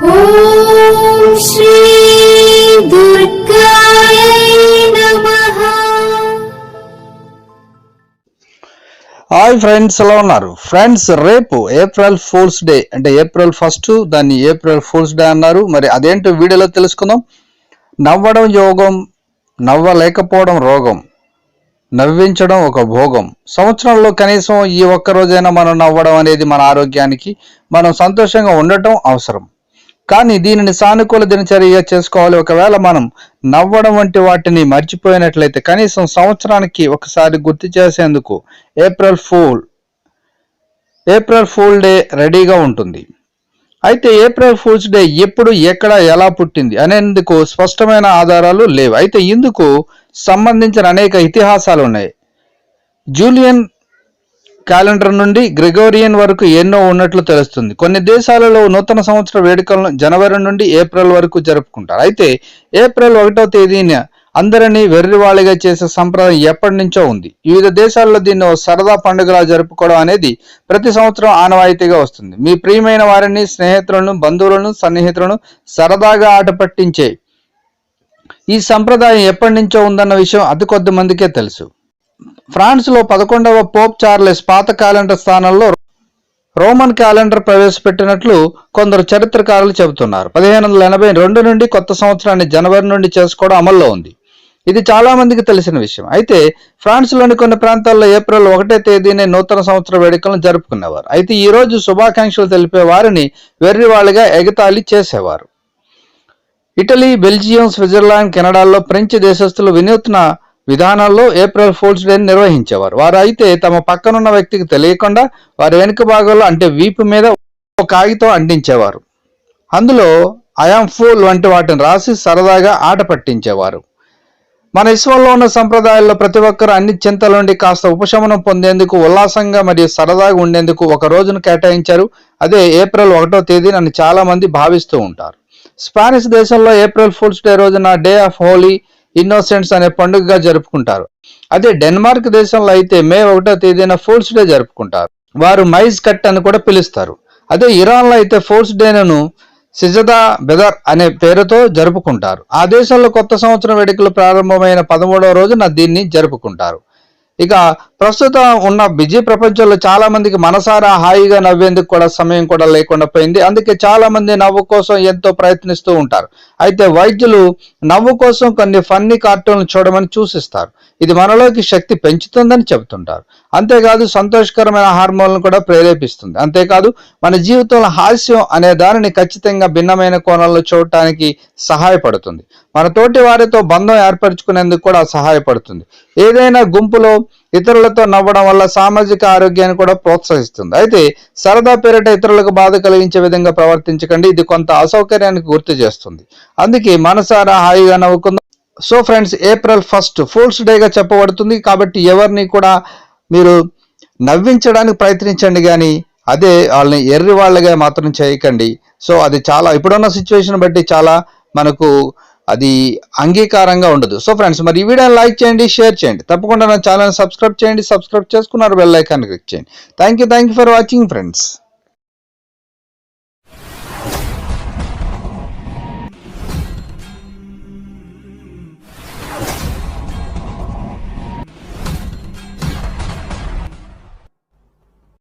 Hi friends ఎలా ఉన్నారు? Friends రేపు ఏప్రిల్ ఫోర్స్ డే అంటే ఏప్రిల్ ఫస్ట్ దాన్ని ఏప్రిల్ ఫోర్స్ డే అన్నారు. మరి అదేంటో వీడియోలో తెలుసుకుందాం. నవ్వడం యోగం నవ్వలేకపోవడం రోగం నవ్వించడం ఒక భోగం. సంవత్సరంలో కనీసం ఈ ఒక్క రోజైనా మనం నవ్వడం అనేది మన ఆరోగ్యానికి మనం సంతోషంగా ఉండటం అవసరం. కానీ దీనిని సానుకూల దినచర్య చేసుకోవాలి ఒకవేళ మనం నవ్వడం వంటి వాటిని మర్చిపోయినట్లయితే కనీసం సంవత్సరానికి ఒకసారి గుర్తు చేసేందుకు April fool April fool day రెడీగా ఉంటుంది. అయితే ఏప్రిల్ ఫూల్స్ డే ఎప్పుడు ఎక్కడ ఎలా పుట్టింది అనేందుకు స్పష్టమైన ఆధారాలు లేవు. అయితే ఇందుకు సంబంధించిన అనేక ఇతిహాసాలు ఉన్నాయి. జూలియన్ క్యాలెండర్ నుండి గ్రెగోరియన్ వరకు ఎన్నో ఉన్నట్లు తెలుస్తుంది. కొన్ని దేశాలలో నూతన సంవత్సర వేడుకలను జనవరి నుండి ఏప్రిల్ వరకు జరుపుకుంటారు. అయితే ఏప్రిల్ ఒకటో తేదీన అందరినీ వెర్రివాళిగా చేసే సంప్రదాయం ఎప్పటి నుంచో ఉంది. వివిధ దేశాల్లో దీన్ని ఓ సరదా పండుగలా జరుపుకోవడం అనేది ప్రతి సంవత్సరం ఆనవాయితీగా వస్తుంది. మీ ప్రియమైన వారిని స్నేహితులను బంధువులను సన్నిహితులను సరదాగా ఆట పట్టించే ఈ సంప్రదాయం ఎప్పటి నుంచో ఉందన్న విషయం అతి కొద్ది మందికే తెలుసు. ఫ్రాన్స్లో పదకొండవ పోప్ చార్లెస్ పాత క్యాలెండర్ స్థానంలో రోమన్ క్యాలెండర్ ప్రవేశపెట్టినట్లు కొందరు చరిత్రకారులు చెబుతున్నారు. పదిహేను వందల ఎనభై రెండు నుండి కొత్త సంవత్సరాన్ని జనవరి నుండి చేసుకోవడం అమల్లో ఉంది. ఇది చాలా మందికి తెలిసిన విషయం. అయితే ఫ్రాన్స్లోని కొన్ని ప్రాంతాల్లో ఏప్రిల్ ఒకటే తేదీనే నూతన సంవత్సర వేడుకలను జరుపుకునేవారు. అయితే ఈ రోజు శుభాకాంక్షలు తెలిపే వారిని వెర్రివాళ్ళుగా ఎగతాళి చేసేవారు. ఇటలీ బెల్జియం స్విట్జర్లాండ్ కెనడాల్లో ఫ్రెంచ్ దేశస్తులు వినూత్న విధానాల్లో ఏప్రిల్ ఫోల్స్ డేని నిర్వహించేవారు. వారు అయితే తమ పక్కనున్న వ్యక్తికి తెలియకుండా వారి వెనుక భాగంలో అంటే వీపు మీద ఒక కాగితం అంటించేవారు. అందులో అయాం ఫూల్ వంటి వాటిని రాసి సరదాగా ఆట పట్టించేవారు. మన విశ్వంలో ఉన్న సంప్రదాయాల్లో ప్రతి ఒక్కరూ అన్ని చింతల నుండి కాస్త ఉపశమనం పొందేందుకు ఉల్లాసంగా మరియు సరదాగా ఉండేందుకు ఒక రోజును కేటాయించారు. అదే ఏప్రిల్ ఒకటో తేదీనని నన్ను చాలామంది భావిస్తూ ఉంటారు. స్పానిష్ దేశంలో ఏప్రిల్ ఫుల్స్ డే రోజున డే ఆఫ్ హోలీ ఇన్నోసెంట్స్ అనే పండుగగా జరుపుకుంటారు. అదే డెన్మార్క్ దేశంలో అయితే మే ఒకటో తేదీన ఫోర్స్ డే జరుపుకుంటారు. వారు మైజ్ కట్ అని కూడా పిలుస్తారు. అదే ఇరాన్లో అయితే ఫోర్స్ డేను సిజదా బెదర్ అనే పేరుతో జరుపుకుంటారు. ఆ దేశంలో కొత్త సంవత్సరం వేడుకలు ప్రారంభమైన పదమూడవ రోజున దీన్ని జరుపుకుంటారు. ఇక ప్రస్తుతం ఉన్న బిజీ ప్రపంచంలో చాలా మందికి మనసారా హాయిగా నవ్వేందుకు కూడా సమయం కూడా లేకుండా పోయింది. అందుకే చాలా మంది నవ్వు కోసం ఎంతో ప్రయత్నిస్తూ ఉంటారు. అయితే వైద్యులు నవ్వు కోసం కొన్ని ఫన్నీ కార్టూన్లు చూడమని సూచిస్తారు ఇది మనలోకి శక్తి పెంచుతుందని చెబుతుంటారు. అంతేకాదు సంతోషకరమైన హార్మోన్లను కూడా ప్రేరేపిస్తుంది. అంతేకాదు మన జీవితంలో హాస్యం అనే దానిని ఖచ్చితంగా భిన్నమైన కోణంలో చూడటానికి సహాయపడుతుంది. మన తోటి వారితో బంధం ఏర్పరచుకునేందుకు కూడా సహాయపడుతుంది. ఏదైనా గుంపులో ఇతరులతో నవ్వడం వల్ల సామాజిక ఆరోగ్యాన్ని కూడా ప్రోత్సహిస్తుంది. అయితే సరదా పేరిట ఇతరులకు బాధ కలిగించే విధంగా ప్రవర్తించకండి. ఇది కొంత అసౌకర్యానికి గుర్తు చేస్తుంది. అందుకే మనసారా హాయిగా నవ్వుకుందాం. So friends April first fools డేగా చెప్పబడుతుంది. కాబట్టి ఎవరిని కూడా మీరు నవ్వించడానికి ప్రయత్నించండి కానీ అదే వాళ్ళని ఎర్రి వాళ్ళగా మాత్రం చేయకండి. సో అది చాలా ఇప్పుడున్న సిచ్యువేషన్ బట్టి చాలా మనకు అది అంగీకారంగా ఉండదు. సో ఫ్రెండ్స్ మరి ఈ వీడియోని లైక్ చేయండి షేర్ చేయండి. తప్పకుండా నా ఛానల్ సబ్స్క్రైబ్ చేయండి. సబ్స్క్రైబ్ చేసుకున్నారు బెల్ ఐకాన్ క్లిక్ చేయండి. Thank you thank you for watching friends